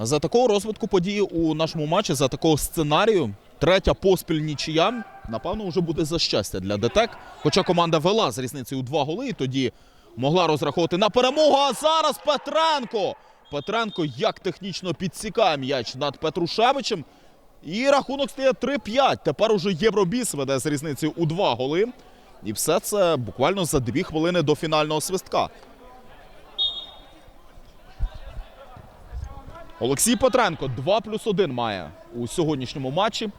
За такого розвитку події у нашому матчі, за такого сценарію, третя поспіль нічия, напевно, вже буде за щастя для ДТЕК. Хоча команда вела з різницею у два голи, і тоді могла розраховувати на перемогу. А зараз Петренко! Петренко як технічно підсікає м'яч над Петрушевичем. І рахунок стає 3-5. Тепер уже Євробіс веде з різницею у два голи. І все це буквально за дві хвилини до фінального свистка. Олексій Петренко 2 плюс 1 має у сьогоднішньому матчі.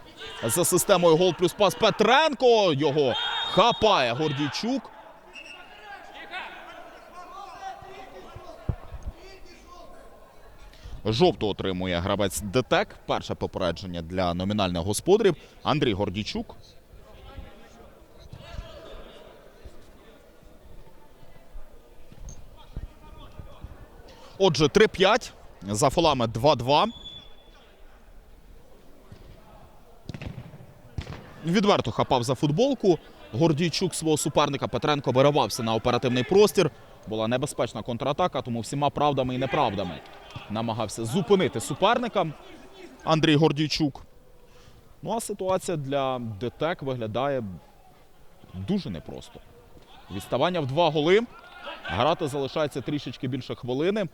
За системою гол плюс пас Петренко його хапає Гордійчук. Жовту отримує гравець ДТЕК. Перше попередження для номінальних господарів. Андрій Гордійчук. Отже, 3-5. За фолами 2-2. Відверто хапав за футболку. Гордійчук свого суперника Петренко виривався на оперативний простір. Була небезпечна контратака, тому всіма правдами і неправдами намагався зупинити суперника Андрій Гордійчук. Ну а ситуація для ДТЕК виглядає дуже непросто. Відставання в два голи. Грати залишається трішечки більше хвилини.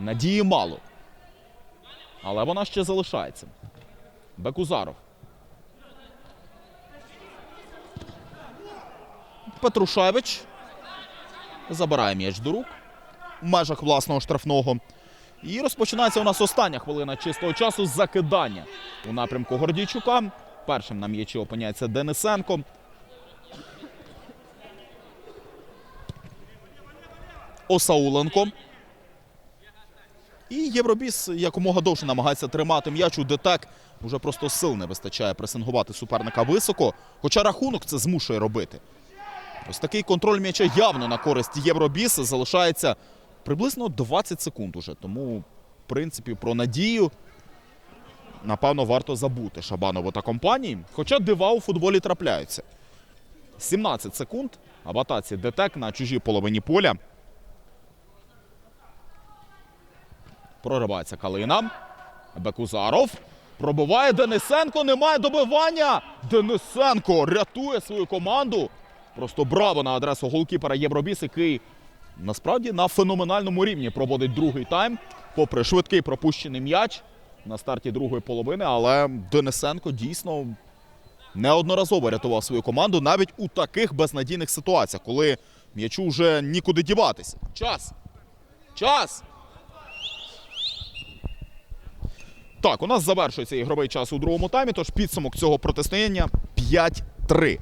Надії мало. Але вона ще залишається. Бекузаров. Петрушевич. Забирає м'яч до рук в межах власного штрафного. І розпочинається у нас остання хвилина чистого часу закидання у напрямку Гордійчука. Першим на м'ячі опиняється Денисенко. Осауленко. І Євробіс якомога довше намагається тримати м'яч у ДТЕК. Уже просто сил не вистачає пресингувати суперника високо. Хоча рахунок це змушує робити. Ось такий контроль м'яча явно на користь Євробіс. Залишається приблизно 20 секунд уже. Тому, в принципі, про надію, напевно, варто забути Шабанову та компанії. Хоча дива у футболі трапляються. 17 секунд. А в ДТЕК на чужій половині поля. Проривається Калина. Бекузаров. Пробиває Денисенко. Немає добивання. Денисенко рятує свою команду. Просто браво на адресу голкіпера Євробіс, який насправді на феноменальному рівні проводить другий тайм. Попри швидкий пропущений м'яч на старті другої половини. Але Денисенко дійсно неодноразово рятував свою команду навіть у таких безнадійних ситуаціях, коли м'ячу вже нікуди діватися. Час! Час! Так, у нас завершується ігровий час у другому таймі, тож підсумок цього протистояння 5-3